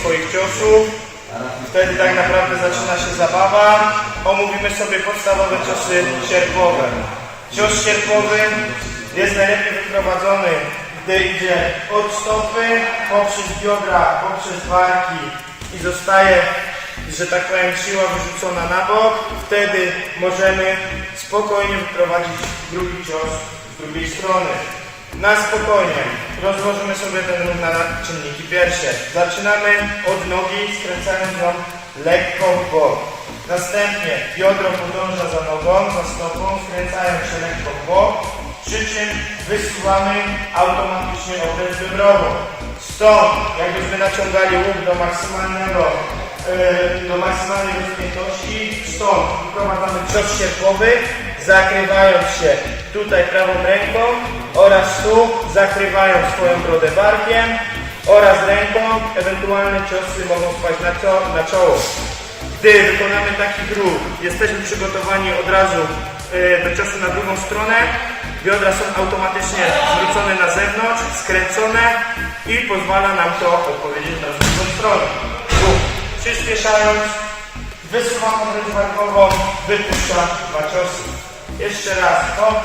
swoich ciosów. Wtedy tak naprawdę zaczyna się zabawa. Omówimy sobie podstawowe ciosy sierpowe. Cios sierpowy jest najlepiej wyprowadzony, gdy idzie od stopy, poprzez biodra, poprzez barki i zostaje, że tak powiem, siła wyrzucona na bok. Wtedy możemy spokojnie wyprowadzić drugi cios z drugiej strony. Na spokojnie rozłożymy sobie ten ruch na czynniki pierwsze. Zaczynamy od nogi, skręcając ją lekko w bok. Następnie biodro podąża za nogą, za stopą, skręcając się lekko w bok, przy czym wysuwamy automatycznie obręcz biodrową. Stąd, jakbyśmy naciągali łuk do maksymalnego, e, do maksymalnej rozpiętości, stąd wprowadzamy cios sierpowy, zakrywając się tutaj prawą ręką oraz tu, zakrywając swoją brodę barkiem oraz ręką, ewentualne ciosy mogą spaść na, czo- na czoło. Gdy wykonamy taki ruch, jesteśmy przygotowani od razu e, do ciosu na drugą stronę. Biodra są automatycznie zwrócone na zewnątrz, skręcone i pozwala nam to odpowiedzieć na drugą stronę. Ruch. Przyspieszając, wysuwam obręcz barkową, wypuszczam dwa ciosy. Jeszcze raz, hop,